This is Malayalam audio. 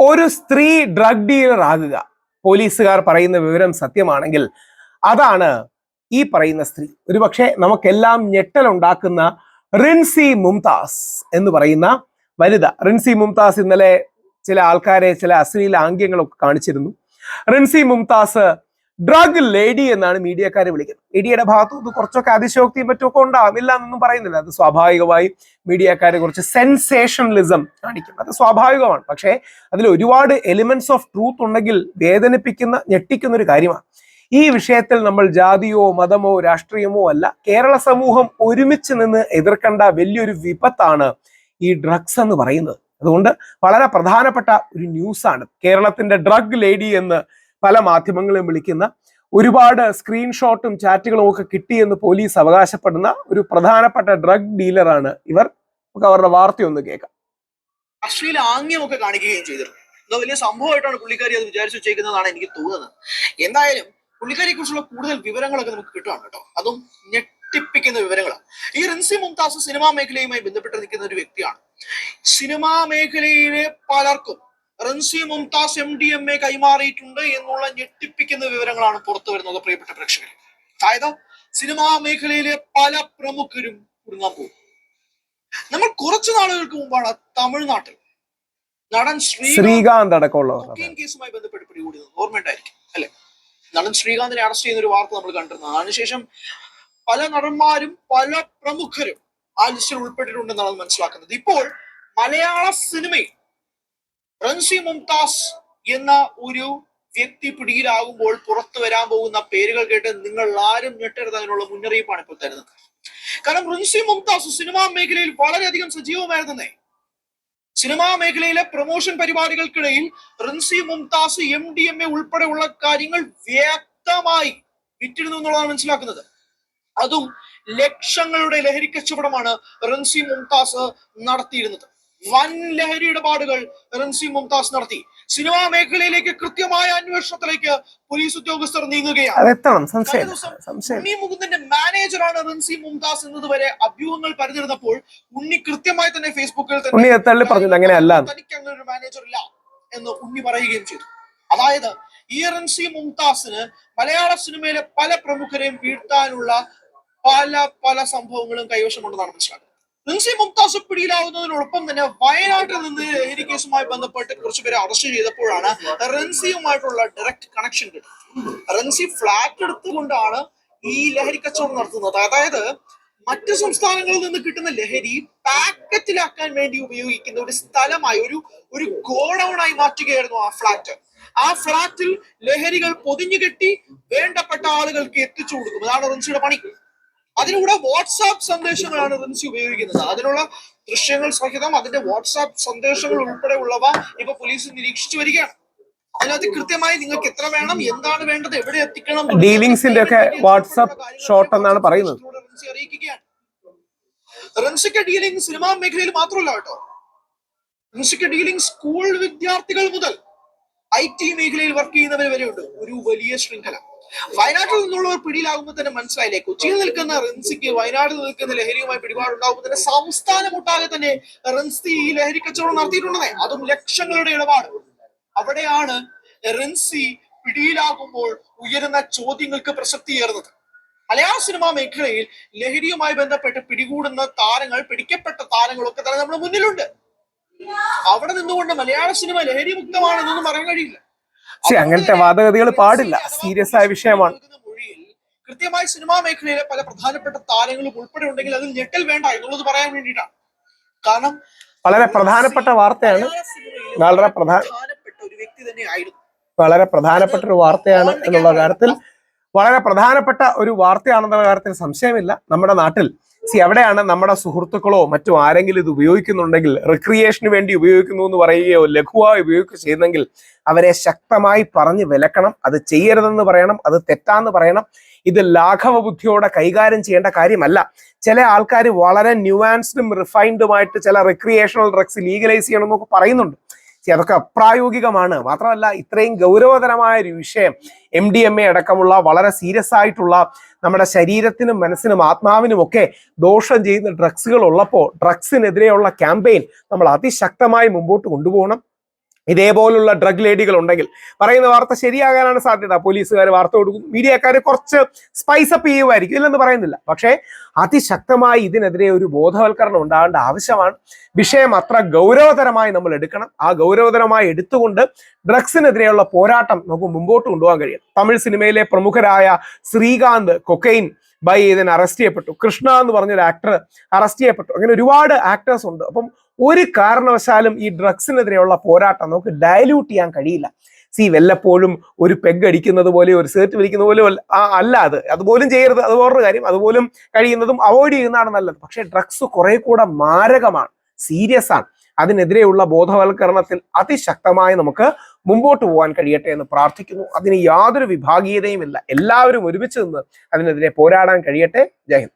ഒരു സ്ത്രീ ഡ്രഗ് ഡീലർ ആകുക. പോലീസുകാർ പറയുന്ന വിവരം സത്യമാണെങ്കിൽ അതാണ് ഈ പറയുന്ന സ്ത്രീ. ഒരുപക്ഷെ നമുക്കെല്ലാം ഞെട്ടലുണ്ടാക്കുന്ന റിൻസി മുംതാസ് എന്ന് പറയുന്ന വനിത. റിൻസി മുംതാസ് ഇന്നലെ ചില ആൾക്കാരെ ചില അശ്ലീല ആംഗ്യങ്ങളൊക്കെ കാണിച്ചിരുന്നു. റിൻസി മുംതാസ് ഡ്രഗ് ലേഡി എന്നാണ് മീഡിയക്കാരെ വിളിക്കുന്നത്. ഇടിയുടെ ഭാഗത്തു നിന്ന് കുറച്ചൊക്കെ അതിശോക്തിയും മറ്റൊക്കെ ഉണ്ടാവും ഇല്ല എന്നൊന്നും പറയുന്നില്ല. അത് സ്വാഭാവികമായി മീഡിയക്കാരെ കുറച്ച് സെൻസേഷണലിസം കാണിക്കും. അത് സ്വാഭാവികമാണ്. പക്ഷേ അതിൽ ഒരുപാട് എലിമെന്റ്സ് ഓഫ് ട്രൂത്ത് ഉണ്ടെങ്കിൽ വേദനിപ്പിക്കുന്ന ഞെട്ടിക്കുന്ന ഒരു കാര്യമാണ്. ഈ വിഷയത്തിൽ നമ്മൾ ജാതിയോ മതമോ രാഷ്ട്രീയമോ അല്ല കേരള സമൂഹം ഒരുമിച്ച് നിന്ന് എതിർക്കേണ്ട വലിയൊരു വിപത്താണ് ഈ ഡ്രഗ്സ് എന്ന് പറയുന്നത്. അതുകൊണ്ട് വളരെ പ്രധാനപ്പെട്ട ഒരു ന്യൂസാണ് കേരളത്തിന്റെ ഡ്രഗ് ലേഡി എന്ന് പല മാധ്യമങ്ങളും വിളിക്കുന്ന ഒരുപാട് സ്ക്രീൻഷോട്ടും ചാറ്റുകളും ഒക്കെ കിട്ടിയെന്ന് പോലീസ് അവകാശപ്പെടുന്ന ഒരു പ്രധാനപ്പെട്ട ഡ്രഗ് ഡീലറാണ് ഇവർ. നമുക്ക് അവരുടെ വാർത്തയൊന്ന് കേൾക്കാം. അശ്ലീല ആംഗ്യമൊക്കെ കാണിക്കുകയും ചെയ്തിരുന്നു. വലിയ സംഭവമായിട്ടാണ് പുള്ളിക്കാരി അത് വിചാരിച്ചു വെച്ചേക്കുന്നതാണ് എനിക്ക് തോന്നുന്നത്. എന്തായാലും പുള്ളിക്കാരിയെ കുറിച്ചുള്ള കൂടുതൽ വിവരങ്ങളൊക്കെ നമുക്ക് കിട്ടുകയാണ് കേട്ടോ. അതും ഞെട്ടിപ്പിക്കുന്ന വിവരങ്ങളാണ്. ഈ റിൻസി മുംതാസ് സിനിമാ മേഖലയുമായി ബന്ധപ്പെട്ട് നിൽക്കുന്ന ഒരു വ്യക്തിയാണ്. സിനിമാ മേഖലയിലെ പലർക്കും Rincy Mumtaz M D M A കൈമാറിയിട്ടുണ്ട് എന്നുള്ള ഞെട്ടിപ്പിക്കുന്ന വിവരങ്ങളാണ് പുറത്തു വരുന്നത് പ്രിയപ്പെട്ട പ്രേക്ഷകർ അതായത് സിനിമാ മേഖലയിലെ പല പ്രമുഖരും കുടുങ്ങാൻ പോകും. നമ്മൾ കുറച്ചു നാളുകൾക്ക് മുമ്പാണ് തമിഴ്നാട്ടിൽ നടൻ ശ്രീ ശ്രീകാന്ത് അടക്കമുള്ള കേസുമായി ബന്ധപ്പെട്ട് പിടികൂടിയത്. ഓർമ്മയുണ്ടായിരിക്കും അല്ലെ? നടൻ ശ്രീകാന്തിനെ അറസ്റ്റ് ചെയ്യുന്ന ഒരു വാർത്ത നമ്മൾ കണ്ടിരുന്നത് അതിനുശേഷം പല നടന്മാരും പല പ്രമുഖരും ആ ലിസ്റ്റിൽ ഉൾപ്പെട്ടിട്ടുണ്ടെന്നാണ് മനസ്സിലാക്കുന്നത്. ഇപ്പോൾ മലയാള സിനിമയിൽ റൻസി മുംതാസ് എന്ന ഒരു വ്യക്തി പിടിയിലാകുമ്പോൾ പുറത്തു വരാൻ പോകുന്ന പേരുകൾ കേട്ട് നിങ്ങൾ ആരും ഞെട്ടരുത് അതിനുള്ള മുന്നറിയിപ്പാണ് ഇപ്പോൾ തരുന്നത്. കാരണം റിൻസി മുംതാസ് സിനിമാ മേഖലയിൽ വളരെയധികം സജീവമായിരുന്നേ. സിനിമാ മേഖലയിലെ promotion പരിപാടികൾക്കിടയിൽ Rincy Mumtaz M D M A ഉൾപ്പെടെയുള്ള കാര്യങ്ങൾ വ്യക്തമായി വിറ്റിരുന്നു എന്നുള്ളതാണ് മനസ്സിലാക്കുന്നത്. അതും ലക്ഷങ്ങളുടെ ലഹരി കച്ചവടമാണ് റിൻസി മുംതാസ് നടത്തിയിരുന്നത്. വൻ ലഹരി ഇടപാടുകൾ റൻസി മുംതാസ് നടത്തി. സിനിമാ മേഖലയിലേക്ക് കൃത്യമായ അന്വേഷണത്തിലേക്ക് പോലീസ് ഉദ്യോഗസ്ഥർ നീങ്ങുകയാണ്. ഉണ്ണി മുകുന്ദന്റെ മാനേജറാണ് റൻസി മുംതാസ് എന്നതുവരെ അഭ്യൂഹങ്ങൾ പരന്നിരുന്നപ്പോൾ ഉണ്ണി കൃത്യമായി തന്നെ ഫേസ്ബുക്കിൽ തന്നെ തനിക്ക് അങ്ങനെ ഒരു മാനേജർ ഇല്ല എന്ന് ഉണ്ണി പറയുകയും ചെയ്തു. അതായത് ഈ റൻസി മുംതാസിന് മലയാള സിനിമയിലെ പല പ്രമുഖരെയും വീഴ്ത്താനുള്ള പല പല സംഭവങ്ങളും കൈവശമുണ്ടെന്നാണ് മനസ്സിലാക്കുന്നത്. റിൻസി മുംതാസ് പിടിയിലാവുന്നതിനോടൊപ്പം തന്നെ വയനാട്ടിൽ നിന്ന് ലഹരി കേസുമായി ബന്ധപ്പെട്ട് കുറച്ചുപേരെ അറസ്റ്റ് ചെയ്തപ്പോഴാണ് റൻസിയുമായിട്ടുള്ള ഡയറക്റ്റ് കണക്ഷൻ കിട്ടുന്നത്. റൻസി ഫ്ലാറ്റ് എടുത്തുകൊണ്ടാണ് ഈ ലഹരി കച്ചവടം നടത്തുന്നത്. അതായത് മറ്റു സംസ്ഥാനങ്ങളിൽ നിന്ന് കിട്ടുന്ന ലഹരി പാക്കറ്റിലാക്കാൻ വേണ്ടി ഉപയോഗിക്കുന്ന ഒരു സ്ഥലമായി ഒരു ഒരു ഗോഡൌൺ ആയി മാറ്റുകയായിരുന്നു ആ ഫ്ലാറ്റ് ആ ഫ്ലാറ്റിൽ ലഹരികൾ പൊതിഞ്ഞു കെട്ടി വേണ്ടപ്പെട്ട ആളുകൾക്ക് എത്തിച്ചു കൊടുക്കും. അതാണ് റിൻസിയുടെ പണി. അതിലൂടെ വാട്സാപ്പ് സന്ദേശങ്ങളാണ് റിൻസി ഉപയോഗിക്കുന്നത്. അതിനുള്ള ദൃശ്യങ്ങൾ സഹിതം അതിന്റെ വാട്സാപ്പ് സന്ദേശങ്ങൾ ഉൾപ്പെടെ ഉള്ളവ ഇപ്പൊ പോലീസ് നിരീക്ഷിച്ചു വരികയാണ്. അതിനകത്ത് കൃത്യമായി നിങ്ങൾക്ക് എത്ര വേണം എന്താണ് വേണ്ടത് എവിടെ എത്തിക്കണം ഡീലിംഗ്സിന്റെ ഒക്കെ വാട്സാപ്പ് ഷോട്ട് എന്നാണ് പറയുന്നത്. അറിയിക്കുകയാണ് റിൻസിക്ക് ഡീലിംഗ് സിനിമാ മേഖലയിൽ മാത്രമല്ല കേട്ടോ. റിൻസിക്ക് ഡീലിംഗ് സ്കൂൾ വിദ്യാർത്ഥികൾ മുതൽ ഐ ടി മേഖലയിൽ വർക്ക് ചെയ്യുന്നവർ വരെയുണ്ട്. ഒരു വലിയ ശൃംഖല. വയനാട്ടിൽ നിന്നുള്ളവർ പിടിയിലാകുമ്പോൾ തന്നെ മനസ്സിലായില്ലേ? കൊച്ചിയിൽ നിൽക്കുന്ന റിൻസിക്ക് വയനാട്ടിൽ നിൽക്കുന്ന ലഹരിയുമായി പിടിപാടുണ്ടാകുമ്പോൾ തന്നെ സംസ്ഥാനം ഒട്ടാകെ തന്നെ റിൻസി ഈ ലഹരി കച്ചവടം നടത്തിയിട്ടുണ്ടെന്നേ. അതും ലക്ഷങ്ങളുടെ ഇടപാട്. അവിടെയാണ് റിൻസി പിടിയിലാകുമ്പോൾ ഉയരുന്ന ചോദ്യങ്ങൾക്ക് പ്രസക്തിയേറുന്നത് മലയാള സിനിമാ മേഖലയിൽ ലഹരിയുമായി ബന്ധപ്പെട്ട് പിടികൂടുന്ന താരങ്ങൾ പിടിക്കപ്പെട്ട താരങ്ങളൊക്കെ തന്നെ നമ്മുടെ മുന്നിലുണ്ട്. അവിടെ നിന്നുകൊണ്ട് മലയാള സിനിമ ലഹരി മുക്തമാണെന്നൊന്നും പറയാൻ കഴിയില്ല. ശരി അങ്ങനത്തെ വാദഗതികൾ പാടില്ല. സീരിയസ് ആയ വിഷയമാണ്. കൃത്യമായി സിനിമാ മേഖലയിലെ പല പ്രധാനപ്പെട്ട താരങ്ങളും ഉൾപ്പെടെ ഉണ്ടെങ്കിൽ അതിൽ ഞെട്ടൽ വേണ്ട എന്നുള്ളത് പറയാൻ വേണ്ടിയിട്ടാണ്. കാരണം വളരെ പ്രധാനപ്പെട്ട വാർത്തയാണ്. വളരെ പ്രധാന പ്രധാനപ്പെട്ട ഒരു വ്യക്തി തന്നെയായിരുന്നു. വളരെ പ്രധാനപ്പെട്ട ഒരു വാർത്തയാണ് എന്നുള്ള കാര്യത്തിൽ വളരെ പ്രധാനപ്പെട്ട ഒരു വാർത്തയാണെന്നുള്ള കാര്യത്തിൽ സംശയമില്ല. നമ്മുടെ നാട്ടിൽ സി അവിടെയാണ് നമ്മുടെ സുഹൃത്തുക്കളോ മറ്റോ ആരെങ്കിലും ഇത് ഉപയോഗിക്കുന്നുണ്ടെങ്കിൽ റിക്രിയേഷന് വേണ്ടി ഉപയോഗിക്കുന്നു എന്ന് പറയുകയോ ലഘുവായി ഉപയോഗിക്കുകയോ ചെയ്യുന്നെങ്കിൽ അവരെ ശക്തമായി പറഞ്ഞ് വിലക്കണം. അത് ചെയ്യരുതെന്ന് പറയണം. അത് തെറ്റാന്ന് പറയണം. ഇത് ലാഘവ ബുദ്ധിയോടെ കൈകാര്യം ചെയ്യേണ്ട കാര്യമല്ല. ചില ആൾക്കാർ വളരെ ന്യൂവാൻസ്ഡും റിഫൈൻഡുമായിട്ട് ചില റിക്രിയേഷണൽ ഡ്രഗ്സ് ലീഗലൈസ് ചെയ്യണം എന്നൊക്കെ പറയുന്നുണ്ട്. അതൊക്കെ അപ്രായോഗികമാണ്. മാത്രമല്ല ഇത്രയും ഗൗരവതരമായ ഒരു വിഷയം എം ഡി എം എ അടക്കമുള്ള വളരെ സീരിയസ് ആയിട്ടുള്ള നമ്മുടെ ശരീരത്തിനും മനസ്സിനും ആത്മാവിനും ഒക്കെ ദോഷം ചെയ്യുന്ന ഡ്രഗ്സുകൾ ഉള്ളപ്പോൾ ഡ്രഗ്സിനെതിരെയുള്ള ക്യാമ്പയിൻ നമ്മൾ അതിശക്തമായി മുമ്പോട്ട് കൊണ്ടുപോകണം. ഇതേപോലുള്ള ഡ്രഗ് ലേഡികൾ ഉണ്ടെങ്കിൽ പറയുന്ന വാർത്ത ശരിയാകാനാണ് സാധ്യത. പോലീസുകാർ വാർത്ത കൊടുക്കും മീഡിയക്കാർ കുറച്ച് സ്പൈസ് അപ്പ് ചെയ്യുമായിരിക്കും. ഇല്ലെന്ന് പറയുന്നില്ല. പക്ഷേ അതിശക്തമായി ഇതിനെതിരെ ഒരു ബോധവൽക്കരണം ഉണ്ടാകേണ്ട ആവശ്യമാണ്. വിഷയം അത്ര ഗൗരവതരമായി നമ്മൾ എടുക്കണം. ആ ഗൗരവതരമായി എടുത്തുകൊണ്ട് ഡ്രഗ്സിനെതിരെയുള്ള പോരാട്ടം നമുക്ക് മുമ്പോട്ട് കൊണ്ടുപോകാൻ കഴിയും തമിഴ് സിനിമയിലെ പ്രമുഖരായ ശ്രീകാന്ത് കൊക്കൈൻ ബൈ ഇതിന് അറസ്റ്റ് ചെയ്യപ്പെട്ടു. കൃഷ്ണ എന്ന് പറഞ്ഞൊരു ആക്ടർ അറസ്റ്റ് ചെയ്യപ്പെട്ടു. അങ്ങനെ ഒരുപാട് ആക്ടേഴ്സ് ഉണ്ട്. അപ്പം ഒരു കാരണവശാലും ഈ ഡ്രഗ്സിനെതിരെയുള്ള പോരാട്ടം നമുക്ക് ഡയല്യൂട്ട് ചെയ്യാൻ കഴിയില്ല. സി വല്ലപ്പോഴും ഒരു പെഗ് അടിക്കുന്നത് പോലെ ഒരു സേർട്ട് വലിക്കുന്ന പോലെ അല്ല- അത്. അതുപോലും ചെയ്യരുത്. അത് വേറൊരു കാര്യം. അതുപോലും കഴിയുന്നതും അവോയ്ഡ് ചെയ്യുന്നതാണ് നല്ലത്. പക്ഷേ ഡ്രഗ്സ് കുറെ കൂടെ മാരകമാണ്. സീരിയസ് ആണ്. അതിനെതിരെയുള്ള ബോധവൽക്കരണത്തിൽ അതിശക്തമായി നമുക്ക് മുമ്പോട്ട് പോകാൻ കഴിയട്ടെ എന്ന് പ്രാർത്ഥിക്കുന്നു. അതിന് യാതൊരു വിഭാഗീയതയും ഇല്ല എല്ലാവരും ഒരുമിച്ച് നിന്ന് അതിനെതിരെ പോരാടാൻ കഴിയട്ടെ. ജയ്